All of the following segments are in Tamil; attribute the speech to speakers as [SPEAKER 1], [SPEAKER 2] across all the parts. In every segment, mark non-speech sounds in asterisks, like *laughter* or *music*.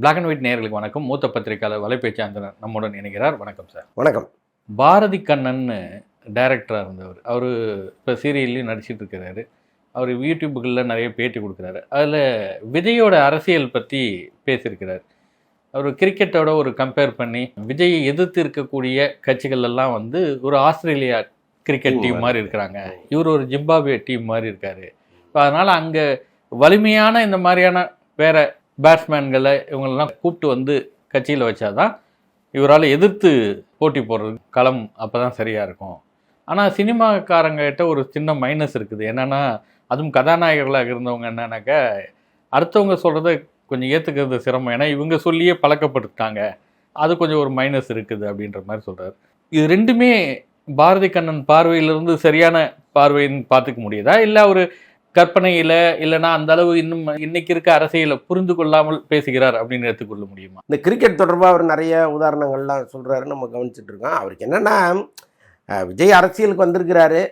[SPEAKER 1] பிளாக் அண்ட் ஒயிட் நேயர்களுக்கு வணக்கம். மூத்த பத்திரிகையாளர் வலைபேச்சாந்தனர் நம்முடன் இணைகிறார். வணக்கம் சார்
[SPEAKER 2] வணக்கம்.
[SPEAKER 1] பாரதி கண்ணன்னு டைரக்டராக இருந்தவர். அவர் இப்போ சீரியல்லையும் நடிச்சிட்டு இருக்கிறாரு. அவர் யூடியூப்புகளில் நிறைய பேட்டி கொடுக்குறாரு. அதில் விஜயோட அரசியல் பற்றி பேசியிருக்கிறார். அவர் கிரிக்கெட்டோட ஒரு கம்பேர் பண்ணி விஜயை எதிர்த்து இருக்கக்கூடிய கட்சிகள் எல்லாம் வந்து ஒரு ஆஸ்திரேலியா கிரிக்கெட் டீம்
[SPEAKER 2] மாதிரி.
[SPEAKER 1] மாதிரி. இருக்கிறாங்க. இவர் ஒரு ஜிம்பாப்வே டீம் மாதிரி இருக்காரு. இப்போ அதனால் அங்கே வலிமையான இந்த மாதிரியான வேற பேட்ஸ்மேன்களை இவங்களெல்லாம் கூப்பிட்டு வந்து கட்சியில் வச்சாதான் இவரால் எதிர்த்து போட்டி போடுறது களம் அப்போ தான் சரியாக இருக்கும். ஆனால் சினிமாக்காரங்கிட்ட ஒரு சின்ன மைனஸ் இருக்குது. என்னென்னா அதுவும் கதாநாயகர்களாக இருந்தவங்க என்னன்னாக்கா அடுத்தவங்க சொல்கிறத கொஞ்சம் ஏற்றுக்கிறது சிரமம். ஏன்னா இவங்க சொல்லியே பழக்கப்படுத்தாங்க அது கொஞ்சம் ஒரு மைனஸ் இருக்குது அப்படின்ற மாதிரி சொல்கிறார் இது ரெண்டுமே பாரதி கண்ணன் பார்வையிலிருந்து சரியான பார்வைன்னு பார்த்துக்க முடியுதா? இல்லை ஒரு கற்பனையில் இல்லைன்னா அந்த அளவு இன்னும் இன்னைக்கு இருக்க அரசியலை புரிந்து கொள்ளாமல் பேசுகிறார் அப்படின்னு எடுத்துக்கொள்ள முடியுமா?
[SPEAKER 2] இந்த கிரிக்கெட் தொடர்பாக அவர் நிறைய உதாரணங்கள்லாம் சொல்கிறாரு நம்ம கவனிச்சிட்டு இருக்கோம். அவருக்கு என்னென்னா விஜய் அரசியலுக்கு வந்திருக்கிறாரு.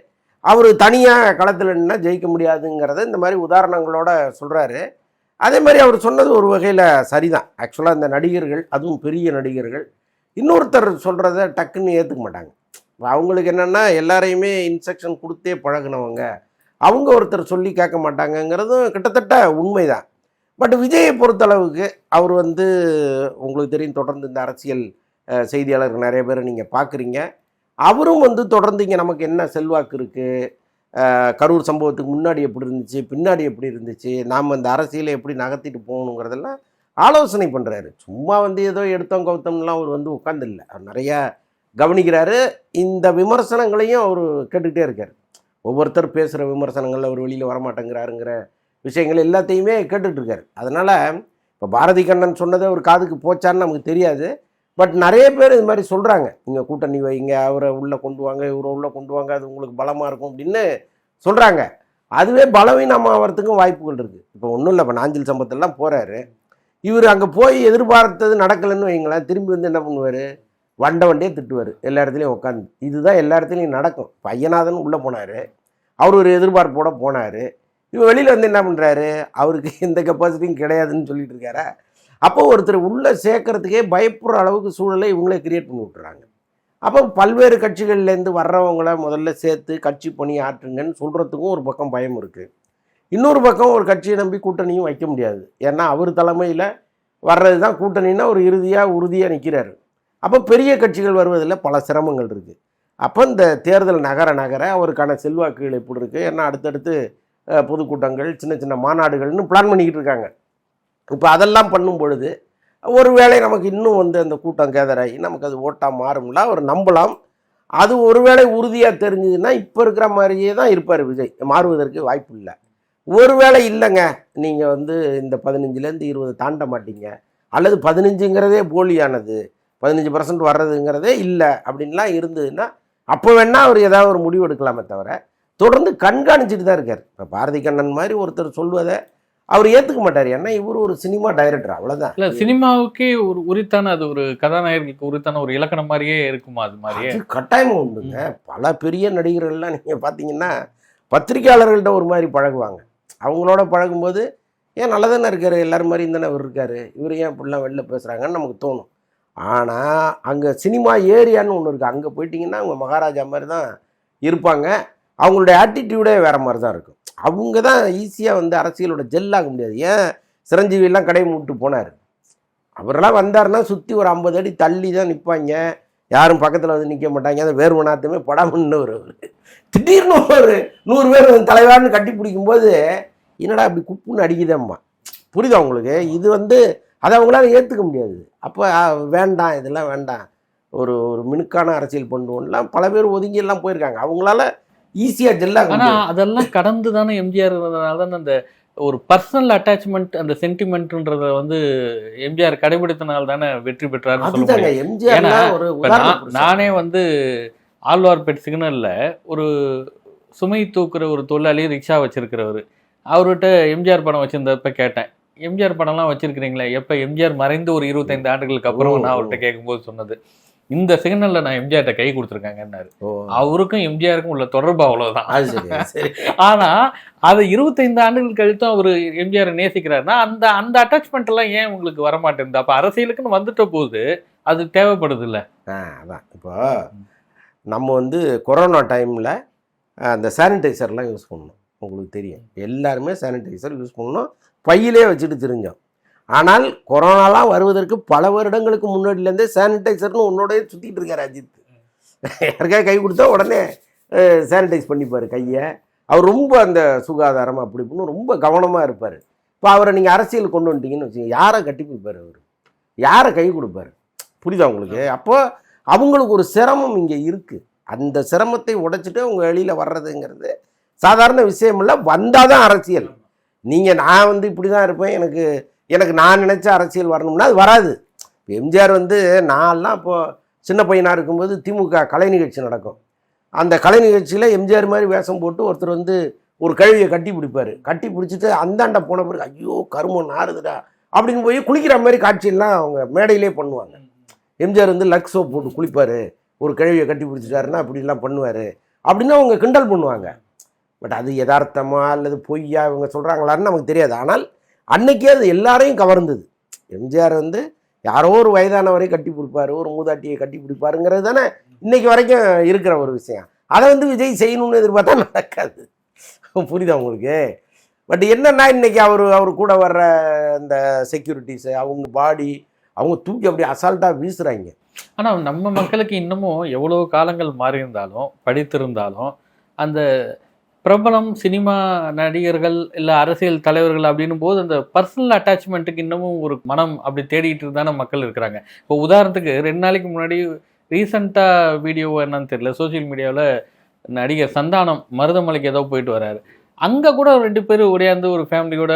[SPEAKER 2] அவர் தனியாக களத்தில் நின்னா ஜெயிக்க முடியாதுங்கிறத இந்த மாதிரி உதாரணங்களோட சொல்கிறாரு அதே மாதிரி அவர் சொன்னது ஒரு வகையில் சரிதான். ஆக்சுவலாக இந்த நடிகர்கள் அதுவும் பெரிய நடிகர்கள் இன்னொருத்தர் சொல்கிறத டக்குன்னு ஏற்றுக்க மாட்டாங்க. அவங்களுக்கு என்னென்னா எல்லாரையுமே இன்ஸ்ட்ரக்ஷன் கொடுத்தே பழகுனவங்க. அவங்க ஒருத்தர் சொல்லி கேட்க மாட்டாங்கங்கிறதும் கிட்டத்தட்ட உண்மைதான். பட் விஜயை பொறுத்தளவுக்கு அவர் வந்து உங்களுக்கு தெரியும் தொடர்ந்து இந்த அரசியல் செய்தியாளர்கள் நிறைய பேரை நீங்கள் பார்க்குறீங்க அவரும் வந்து தொடர்ந்து இங்கே நமக்கு என்ன செல்வாக்கு இருக்குது கரூர் சம்பவத்துக்கு முன்னாடி எப்படி இருந்துச்சு? பின்னாடி எப்படி இருந்துச்சு? நாம் இந்த அரசியலை எப்படி நகர்த்திட்டு போகணுங்கிறதெல்லாம் ஆலோசனை பண்ணுறாரு சும்மா வந்து ஏதோ எடுத்தோம் கவுத்தம்லாம் அவர் வந்து உட்காந்துல்ல அவர் நிறையா கவனிக்கிறாரு. இந்த விமர்சனங்களையும் அவர் கேட்டுக்கிட்டே இருக்கார். ஒவ்வொருத்தர் பேசுகிற விமர்சனங்கள் அவர் வெளியில் வரமாட்டேங்கிறாருங்கிற விஷயங்கள் எல்லாத்தையுமே கேட்டுட்ருக்காரு. அதனால் இப்போ பாரதி கண்ணன் சொன்னதை ஒரு காதுக்கு போச்சான்னு நமக்கு தெரியாது. பட் நிறைய பேர் இது மாதிரி சொல்கிறாங்க. இங்கே கூட்டணி வைங்க அவரை உள்ளே கொண்டு வாங்க இவரை உள்ளே கொண்டு வாங்க அது உங்களுக்கு பலமாக இருக்கும் அப்படின்னு சொல்கிறாங்க. அதுவே பலவீனமாகறதுக்கும் வாய்ப்புகள் இருக்குது. இப்போ ஒன்றும் இல்லை இப்போ நாஞ்சில் சம்பத்தெல்லாம் போகிறாரு. இவர் அங்கே போய் எதிர்பார்த்தது நடக்கலைன்னு வைங்களேன் திரும்பி வந்து என்ன பண்ணுவார்? வண்ட வண்டியே திட்டுவார். எல்லா இடத்துலையும் உட்காந்து இதுதான் எல்லா இடத்துலையும் நடக்கும். பையனாதன் உள்ளே போனார். அவர் ஒரு எதிர்பார்ப்போட போனார். இவர் வெளியில் வந்து என்ன பண்ணுறாரு அவருக்கு எந்த கெப்பாசிட்டியும் கிடையாதுன்னு சொல்லிட்டு இருக்காரா? அப்போ ஒருத்தர் உள்ளே சேர்க்கறதுக்கே பயப்படுற அளவுக்கு சூழலை இவங்களே கிரியேட் பண்ணி விட்டுறாங்க. அப்போ பல்வேறு கட்சிகள்லேருந்து வர்றவங்கள முதல்ல சேர்த்து கட்சி பணி ஆற்றுங்கன்னு சொல்கிறதுக்கும் ஒரு பக்கம் பயம் இருக்குது இன்னொரு பக்கம் ஒரு கட்சியை நம்பி கூட்டணியும் வைக்க முடியாது. ஏன்னா அவர் தலைமையில் வர்றது தான் கூட்டணின்னா ஒரு இறுதியாக உறுதியாக நிற்கிறாரு அப்போ பெரிய கட்சிகள் வருவதில் பல சிரமங்கள் இருக்குது அப்போ இந்த தேர்தல் நகர நகர அவருக்கான செல்வாக்குகள் எப்படி இருக்குது ஏன்னா அடுத்தடுத்து பொதுக்கூட்டங்கள் சின்ன சின்ன மாநாடுகள்னு பிளான் பண்ணிக்கிட்டு இருக்காங்க. இப்போ அதெல்லாம் பண்ணும் பொழுது ஒருவேளை நமக்கு இன்னும் வந்து அந்த கூட்டம் கேதராகி நமக்கு அது ஓட்டாக மாறும்ல அவர் நம்பலாம். அது ஒருவேளை உறுதியாக தெரிஞ்சதுன்னா இப்போ இருக்கிற மாதிரியே தான் இருப்பார் விஜய். மாறுவதற்கு வாய்ப்பு இல்லை. ஒருவேளை இல்லைங்க நீங்கள் வந்து இந்த பதினஞ்சுலேருந்து இருபது தாண்ட மாட்டீங்க. அல்லது பதினஞ்சுங்கிறதே போலியானது. பதினஞ்சு பர்சன்ட் வர்றதுங்கிறதே இல்லை அப்படின்லாம் இருந்ததுன்னா அப்போ வேணால் அவர் ஏதாவது ஒரு முடிவு எடுக்கலாமே தவிர தொடர்ந்து கண்காணிச்சுட்டு தான் இருக்கார். இப்போ பாரதி கண்ணன் மாதிரி ஒருத்தர் சொல்வதை அவர் ஏற்றுக்க மாட்டார். ஏன்னா இவர் ஒரு சினிமா டைரக்டர் அவ்வளோதான்
[SPEAKER 1] இல்ல சினிமாவுக்கே ஒரு உரித்தான அது ஒரு கதாநாயகர்களுக்கு உரித்தான ஒரு இலக்கணம் மாதிரியே இருக்குமா அது மாதிரியே?
[SPEAKER 2] அது கட்டாயமாக உண்டுங்க. பல பெரிய நடிகர்கள்லாம் நீங்கள் பார்த்தீங்கன்னா பத்திரிக்கையாளர்கள்ட்ட ஒரு மாதிரி பழகுவாங்க. அவங்களோட பழகும்போது ஏன் நல்லா தானே இருக்காரு? எல்லாரும் மாதிரி தானே இவர் இருக்காரு? இவர் ஏன் இப்படிலாம் வெளில பேசுகிறாங்கன்னு நமக்கு தோணும். ஆனால் அங்கே சினிமா ஏரியான்னு ஒன்று இருக்குது அங்கே போயிட்டிங்கன்னா அவங்க மகாராஜா மாதிரி தான் இருப்பாங்க. அவங்களுடைய ஆட்டிடியூடே வேறு மாதிரி தான் இருக்கும். அவங்க தான் ஈஸியாக வந்து அரசியலோட ஜெல்லாக முடியாது. ஏன்? சிரஞ்சீவியெல்லாம் கடை மூட்டு போனார். அவரெல்லாம் வந்தாருன்னா சுற்றி ஒரு ஐம்பது அடி தள்ளி தான் நிற்பாங்க யாரும் பக்கத்தில் வந்து நிற்க மாட்டாங்க. அந்த வேர்வனாத்தமே படாமன்னு ஒரு திடீர்னு ஒரு நூறு பேர் வந்து தலைவான்னு கட்டி பிடிக்கும்போது என்னடா அப்படி குப்புன்னு அடிக்குதேம்மா. புரியுதா உங்களுக்கு? இது வந்து அதை அவங்களால ஏற்றுக்க முடியாது. அப்போ வேண்டாம் இதெல்லாம் வேண்டாம். ஒரு ஒரு மினுக்கான அரசியல் பண்ணுவோம்லாம் பல பேர் ஒதுங்கி எல்லாம் போயிருக்காங்க. அவங்களால ஈஸியாக ஜெல்லாக
[SPEAKER 1] ஆனா அதெல்லாம் கடந்து தானே எம்ஜிஆர் இருந்ததுனால தானே அந்த ஒரு பர்சனல் அட்டாச்மெண்ட் அந்த சென்டிமெண்ட்ன்றத வந்து எம்ஜிஆர் கடைபிடித்தனால தானே வெற்றி பெற்றாருன்னு சொல்ல
[SPEAKER 2] அதுதாங்க
[SPEAKER 1] முடியும்.
[SPEAKER 2] எம்ஜிஆர்.
[SPEAKER 1] நானே வந்து ஆழ்வார்பேட் சிக்னல்ல ஒரு சுமை தூக்குற ஒரு தொழிலாளி ரிக்ஷா வச்சிருக்கிறவர். அவர்கிட்ட எம்ஜிஆர் படம் வச்சிருந்தப்ப கேட்டேன். எம்ஜிஆர் படம்லாம் வச்சிருக்கிறீங்களே எப்ப எம்ஜிஆர் மறைந்து ஒரு இருபத்தைந்து ஆண்டுகளுக்கு அப்புறம் நான். அவர்கிட்ட கேட்கும்போது சொன்னது இந்த சிக்னல்ல நான் எம்ஜிஆர்ட்ட கை கொடுத்துருக்காங்கன்னாரு. அவருக்கும் எம்ஜிஆருக்கும் உள்ள தொடர்பு அவ்வளவுதான். *laughs* ஆனா அது இருபத்தைந்து ஆண்டுகள் கழித்தும் அவர் எம்ஜிஆர் நேசிக்கிறாருன்னா அந்த அந்த அட்டாச்மெண்ட் எல்லாம் ஏன் உங்களுக்கு வரமாட்டேங்குது? அப்ப அரசியலுக்குன்னு வந்துட்ட போது அது தேவைப்படுது இல்ல
[SPEAKER 2] அதான். இப்போ நம்ம வந்து கொரோனா டைமில் அந்த சானிடைசர்லாம் யூஸ் பண்ணோம் உங்களுக்கு தெரியும். எல்லாருமே சானிடைசர் யூஸ் பண்ணோம் பையிலே வச்சுட்டு திருங்க. ஆனால் கொரோனாலாம் வருவதற்கு பல வருடங்களுக்கு முன்னாடிலேருந்தே சானிடைசர்னு உன்னோடய சுற்றிட்டு இருக்கார் அஜித். யாருக்காவது கை கொடுத்தா உடனே சானிடைஸ் பண்ணிப்பார் கையை. அவர் ரொம்ப அந்த சுகாதாரம் அப்படி இப்படின்னு ரொம்ப கவனமாக இருப்பார். இப்போ அவரை நீங்கள் அரசியல் கொண்டு வந்துட்டீங்கன்னு வச்சுக்கோங்க யாரை கட்டி பிடிப்பார் அவர்? யாரை கை கொடுப்பார்? புரியுதா உங்களுக்கு? அப்போ அவங்களுக்கு ஒரு சிரமம் இங்கே இருக்குது அந்த சிரமத்தை உடைச்சிட்டு அவங்க வெளியில் வர்றதுங்கிறது சாதாரண விஷயம் இல்லை வந்தால் தான் அரசியல். நீங்கள் நான் வந்து இப்படி தான் இருப்பேன். எனக்கு எனக்கு நான் நினச்ச அரசியல் வரணும்னா அது வராது. எம்ஜிஆர் வந்து நான்லாம் இப்போது சின்ன பையனாக இருக்கும்போது திமுக கலை நிகழ்ச்சி நடக்கும். அந்த கலை நிகழ்ச்சியில் எம்ஜிஆர் மாதிரி வேஷம் போட்டு ஒருத்தர் வந்து ஒரு கழுவியை கட்டி பிடிப்பார். கட்டி பிடிச்சிட்டு அந்தாண்ட போன பிறகு ஐயோ கருமம் நாறுதுடா அப்படின்னு போய் குளிக்கிற மாதிரி காட்சியெல்லாம் அவங்க மேடையிலே பண்ணுவாங்க. எம்ஜிஆர் வந்து லக் சோப் போட்டு குளிப்பார். ஒரு கழுவியை கட்டி பிடிச்சிட்டாருன்னா அப்படிலாம் பண்ணுவார். அப்படின்னு அவங்க கிண்டல் பண்ணுவாங்க. பட் அது யதார்த்தமா அல்லது பொய்யா இவங்க சொல்கிறாங்களான்னு நமக்கு தெரியாது. ஆனால் அன்னைக்கே அது எல்லாரையும் கவர்ந்தது. எம்ஜிஆர் வந்து யாரோ ஒரு வயதானவரை கட்டி பிடிப்பார் ஒரு மூதாட்டியை கட்டி பிடிப்பாருங்கிறது தானே இன்னைக்கு வரைக்கும் இருக்கிற ஒரு விஷயம். அதை வந்து விஜய் செய்யணும்னு எதிர்பார்த்தா நடக்காது. புரியுதா உங்களுக்கு? பட் என்னன்னா இன்றைக்கி அவர் அவர் கூட வர்ற அந்த செக்யூரிட்டிஸு அவங்க பாடி அவங்க தூக்கி அப்படியே அசால்ட்டாக வீசுகிறாங்க
[SPEAKER 1] ஆனால் நம்ம மக்களுக்கு இன்னமும் எவ்வளோ காலங்கள் மாறி இருந்தாலும் படித்திருந்தாலும் அந்த பிரபலம் சினிமா நடிகர்கள் இல்லை அரசியல் தலைவர்கள் அப்படின்னும் போது அந்த பர்சனல் அட்டாச்மெண்ட்டுக்கு இன்னமும் ஒரு மனம் அப்படி தேடிட்டு தானே மக்கள் இருக்கிறாங்க. இப்போ உதாரணத்துக்கு ரெண்டு நாளைக்கு முன்னாடி ரீசண்டாக வீடியோவோ என்னன்னு தெரியல சோஷியல் மீடியாவில் நடிகர் சந்தானம் மருதமலைக்கு ஏதோ போயிட்டு வராரு. அங்கே கூட ரெண்டு பேர் உடையாந்து ஒரு ஃபேமிலியோட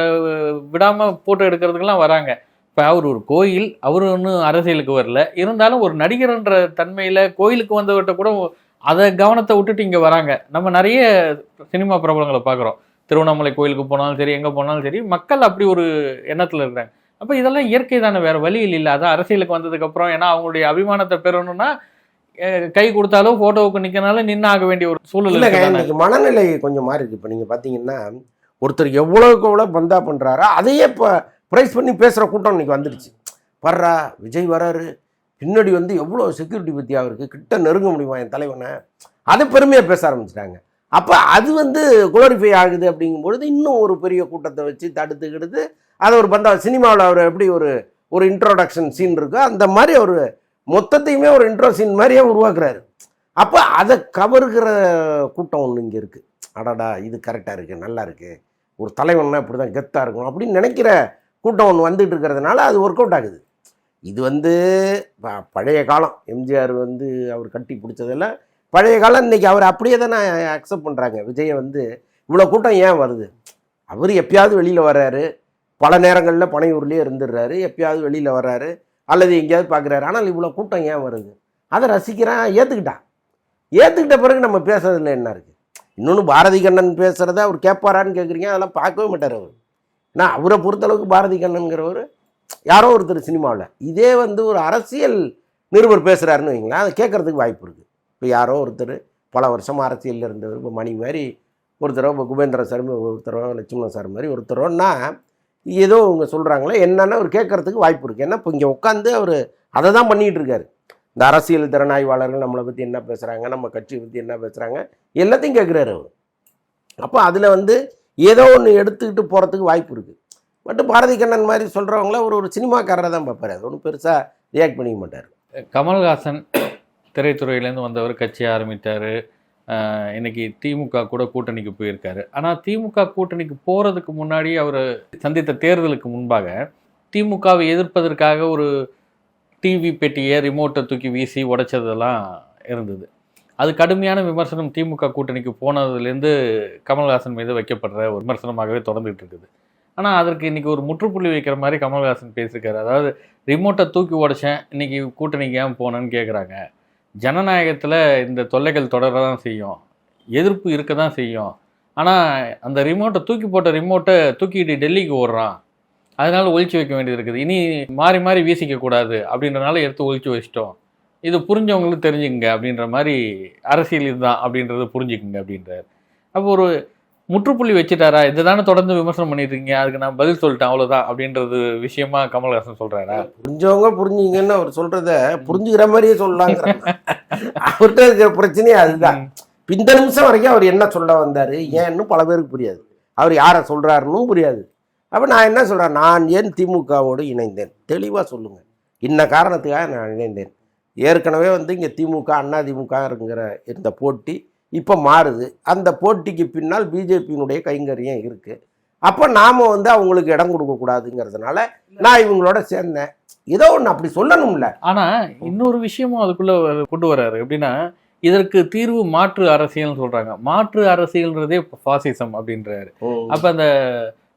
[SPEAKER 1] விடாமல் ஃபோட்டோ எடுக்கிறதுக்கெல்லாம் வராங்க. இப்போ அவர் ஒரு கோயில் அவர் ஒன்றும் அரசியலுக்கு வரல. இருந்தாலும் ஒரு நடிகர்ன்ற தன்மையில் கோயிலுக்கு வந்தவர்கிட்ட கூட அதை கவனத்தை விட்டுட்டு இங்கே வராங்க. நம்ம நிறைய சினிமா பிரபலங்களை பார்க்குறோம். திருவண்ணாமலை கோயிலுக்கு போனாலும் சரி எங்கே போனாலும் சரி மக்கள் அப்படி ஒரு எண்ணத்தில் இருக்கிறாங்க அப்போ இதெல்லாம் இயற்கை தானே வேறு வழி இல்லை. அதான் அரசியலுக்கு வந்ததுக்கப்புறம் ஏன்னா அவங்களுடைய அபிமானத்தை பெறணும்னா கை கொடுத்தாலும் ஃபோட்டோவுக்கு நிற்கனாலும் நின்று ஆக வேண்டிய ஒரு சூழல் தானே.
[SPEAKER 2] இன்னைக்கு மனநிலை கொஞ்சம் மாறி இருக்கு. இப்போ நீங்கள் பார்த்தீங்கன்னா ஒருத்தர் எவ்வளோக்கு எவ்வளோ பந்தா பண்ணுறாரோ அதையே இப்போ ப்ரைஸ் பண்ணி பேசுகிற கூட்டம் இன்னைக்கு வந்துடுச்சு. வர்றா விஜய் வராரு பின்னாடி வந்து எவ்வளோ செக்யூரிட்டி பற்றி அவருக்கு கிட்ட நெருங்க முடியுமா என் தலைவனை? அதை பெருமையாக பேச ஆரம்பிச்சிட்டாங்க. அப்போ அது வந்து குளோரிஃபை ஆகுது அப்படிங்கும்பொழுது இன்னும் ஒரு பெரிய கூட்டத்தை வச்சு தடுத்துக்கிடுது. அதை ஒரு பந்தா சினிமாவில் அவர் எப்படி ஒரு ஒரு இன்ட்ரோடக்ஷன் சீன் இருக்கோ அந்த மாதிரி அவர் மொத்தத்தையுமே ஒரு இன்ட்ரோ சீன் மாதிரியே உருவாக்குறாரு. அப்போ அதை கவருகிற கூட்டம் ஒன்று இங்கே இருக்குது அடாடா இது கரெக்டாக இருக்குது நல்லா இருக்குது ஒரு தலைவன்னா இப்படி தான் கெத்தாக இருக்கணும் அப்படின்னு நினைக்கிற கூட்டம் ஒன்று வந்துட்டு இருக்கிறதுனால அது ஒர்க் அவுட் ஆகுது. இது வந்து ப- பழைய காலம். எம்ஜிஆர் வந்து அவர் கட்டி பிடிச்சதெல்லாம் பழைய காலம் இன்னைக்கு அவர் அப்படியே தானே அக்செப்ட் பண்ணுறாங்க விஜயை வந்து இவ்வளோ கூட்டம் ஏன் வருது? அவர் எப்பயாவது வெளியில் வர்றாரு. பல நேரங்களில் பனையூர்லேயே இருந்துடுறாரு. எப்பயாவது வெளியில் வர்றாரு. அல்லது எங்கேயாவது பார்க்குறாரு ஆனால் இவ்வளோ கூட்டம் ஏன் வருது? அதை ரசிக்கிறான் ஏற்றுக்கிட்டான் ஏற்றுக்கிட்ட பிறகு நம்ம பேசுறதுல என்ன இருக்குது இன்னொன்று பாரதி கண்ணன் பேசுகிறத அவர் கேட்பாரான்னு கேட்குறீங்க அதெல்லாம் பார்க்கவே மாட்டார் அவர். ஏன்னா அவரை பொறுத்தளவுக்கு பாரதி கண்ணன்கிறவர் யாரோ ஒருத்தர் சினிமாவில். இதே வந்து ஒரு அரசியல் நிருபர் பேசுகிறாருன்னு வைங்களேன் அதை கேட்குறதுக்கு வாய்ப்பு இருக்குது இப்போ யாரோ ஒருத்தர் பல வருஷமாக அரசியலில் இருந்தவர் இப்போ மணி மாதிரி ஒருத்தரோ இப்போ குபேந்திர சார் ஒருத்தரோ லட்சுமணன் சார் மாதிரி ஒருத்தரோன்னா ஏதோ இவங்க சொல்கிறாங்களே என்னென்னு அவர் கேட்குறதுக்கு வாய்ப்பு இருக்குது ஏன்னா இப்போ இங்கே உட்காந்து அவர் அதை தான் பண்ணிகிட்டு இருக்காரு. இந்த அரசியல் திறனாய்வாளர்கள் நம்மளை பற்றி என்ன பேசுகிறாங்க நம்ம கட்சியை பற்றி என்ன பேசுகிறாங்க எல்லாத்தையும் கேட்குறாரு அவர். அப்போ அதில் வந்து ஏதோ ஒன்று எடுத்துக்கிட்டு போகிறதுக்கு வாய்ப்பு இருக்குது பட் பாரதி கண்ணன் மாதிரி சொல்கிறவங்கள ஒரு ஒரு சினிமாக்காரரை தான் பார்ப்பார். அது ஒன்றும் பெருசாக ரியாக்ட் பண்ணிக்க மாட்டார்.
[SPEAKER 1] கமல்ஹாசன் திரைத்துறையிலேருந்து வந்தவர் கட்சி ஆரம்பித்தார். இன்னைக்கு திமுக கூட கூட்டணிக்கு போயிருக்காரு. ஆனால் திமுக கூட்டணிக்கு போகிறதுக்கு முன்னாடி அவர் சந்தித்த தேர்தலுக்கு முன்பாக திமுகவை எதிர்ப்பதற்காக ஒரு டிவி பெட்டியை ரிமோட்டை தூக்கி வீசி உடைச்சதெல்லாம் இருந்தது. அது கடுமையான விமர்சனம் திமுக கூட்டணிக்கு போனதுலேருந்து கமல்ஹாசன் மீது வைக்கப்படுற ஒரு விமர்சனமாகவே தொடர்ந்துகிட்டு இருக்குது. ஆனால் அதற்கு இன்னைக்கு ஒரு முற்றுப்புள்ளி வைக்கிற மாதிரி கமல்ஹாசன் பேசியிருக்காரு. அதாவது ரிமோட்டை தூக்கி உடைச்சேன் இன்னைக்கு கூட்டணிக்கு ஏன் போனேன்னு கேட்குறாங்க ஜனநாயகத்தில் இந்த தொல்லைகள் தொடர தான் செய்யும். எதிர்ப்பு இருக்க தான் செய்யும். ஆனால் அந்த ரிமோட்டை தூக்கி போட்ட ரிமோட்டை தூக்கிட்டு டெல்லிக்கு ஓடுறான். அதனால் ஒழிச்சு வைக்க வேண்டியது இருக்குது. இனி மாறி மாறி வீசிக்க கூடாது அப்படின்றனால எடுத்து ஒழிச்சு வச்சிட்டோம். இது புரிஞ்சவங்களுக்கு தெரிஞ்சுங்க அப்படின்ற மாதிரி அரசியல் இதுதான் அப்படின்றத புரிஞ்சுக்குங்க அப்படின்றார். அப்போ ஒரு முற்றுப்புள்ளி வச்சுட்டாரா? இதை தானே தொடர்ந்து விமர்சனம் பண்ணிட்டு இருக்கீங்க. அதுக்கு நான் பதில் சொல்லிட்டேன் அவ்வளவுதான் அப்படின்றது விஷயமா கமல்ஹாசன் சொல்றாரா?
[SPEAKER 2] புரிஞ்சவங்க புரிஞ்சுங்கன்னு அவர் சொல்றத புரிஞ்சுக்கிற மாதிரியே சொல்லலாங்கிற அவர்கிட்ட இருக்கிற பிரச்சனையே அதுதான். இந்த நிமிஷம் வரைக்கும் அவர் என்ன சொல்ல வந்தாரு? ஏன்னு பல பேருக்கு புரியாது. அவர் யாரை சொல்றாருன்னு புரியாது. அப்ப நான் என்ன சொல்றேன்? நான் ஏன் திமுகவோடு இணைந்தேன்? தெளிவா சொல்லுங்க. இன்ன காரணத்துக்காக நான் இணைந்தேன். ஏற்கனவே வந்து இங்கே திமுக அண்ணா திமுகங்கிற இந்த போட்டி இப்போ மாறுது. அந்த போட்டிக்கு பின்னால் பிஜேபியினுடைய கைங்கரியம் இருக்கு. அப்போ நாம வந்து அவங்களுக்கு இடம் கொடுக்கக்கூடாதுங்கிறதுனால நான் இவங்களோட சேர்ந்தேன். ஏதோ ஒன்று அப்படி சொல்லணும்ல.
[SPEAKER 1] ஆனா இன்னொரு விஷயமும் அதுக்குள்ள கொண்டு வர்றாரு எப்படின்னா இதற்கு தீர்வு மாற்று அரசியல்னு சொல்றாங்க. மாற்று அரசியல்ன்றதே பாசிசம் அப்படின்றாரு. அப்ப அந்த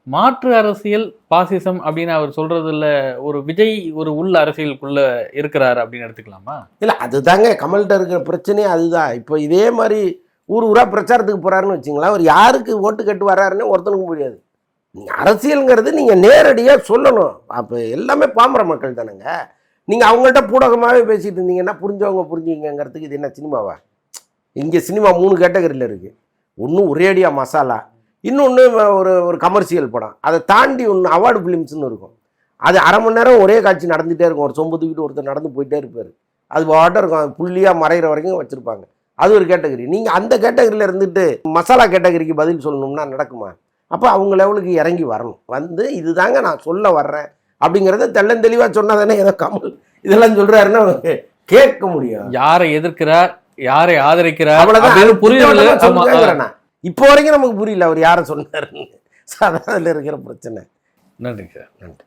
[SPEAKER 1] மாற்று அரசியல் பாசிசம் அப்படின்னு அவர் சொல்றதுல ஒரு விஜய் ஒரு உள் அரசியலுக்குள்ள இருக்கிறாரு அப்படின்னு எடுத்துக்கலாமா?
[SPEAKER 2] இல்லை அதுதாங்க. கமல்கிட்ட இருக்கிற பிரச்சனையே அதுதான். இப்போ இதே மாதிரி ஊர் ஊராக பிரச்சாரத்துக்கு போகிறாருன்னு வச்சுங்களேன் அவர் யாருக்கு ஓட்டு கட்டு வர்றாருன்னு ஒருத்தனுக்கும் புரியாது. நீங்கள் அரசியலுங்கிறது நீங்கள் நேரடியாக சொல்லணும். அப்போ எல்லாமே பாமர மக்கள் தானேங்க. நீங்கள் அவங்கள்ட்ட பூடகமாகவே பேசிகிட்டு இருந்தீங்கன்னா புரிஞ்சவங்க புரிஞ்சுங்கங்கிறதுக்கு இது என்ன சினிமாவா? இங்கே சினிமா மூணு கேட்டகரியில் இருக்குது ஒன்று ஒரேடியாக மசாலா இன்னொன்று ஒரு ஒரு கமர்ஷியல் படம். அதை தாண்டி ஒன்று அவார்டு ஃபிலிம்ஸ்னு இருக்கும். அது அரை மணி நேரம் ஒரே காட்சி நடந்துகிட்டே இருக்கும். ஒரு சொம்பு தூக்கிட்டு ஒருத்தர் நடந்து போயிட்டே இருப்பார். அது பாட்டம் இருக்கும். அது புள்ளியாக மறைகிற வரைக்கும் வச்சுருப்பாங்க. அது ஒரு கேட்டகரி. நீங்கள் அந்த கேட்டகரியில் இருந்துட்டு மசாலா கேட்டகரிக்கு பதில் சொல்லணும்னா நடக்குமா? அப்போ அவங்க லெவலுக்கு இறங்கி வரணும். வந்து இதுதாங்க நான் சொல்ல வர்றேன். அப்படிங்கிறத தெள்ளந்தெளிவாக சொன்னா தானே ஏதோ கமல் இதெல்லாம் சொல்கிறாருன்னா கேட்க முடியும்.
[SPEAKER 1] யாரை எதிர்க்கிறார்? யாரை ஆதரிக்கிறார்? அப்படின்னு புரியல.
[SPEAKER 2] இப்போ வரைக்கும் நமக்கு புரியல அவர் யாரை சொன்னாருன்னு. அதான் அதில் இருக்கிற பிரச்சனை.
[SPEAKER 1] நன்றி சார்.
[SPEAKER 2] நன்றி.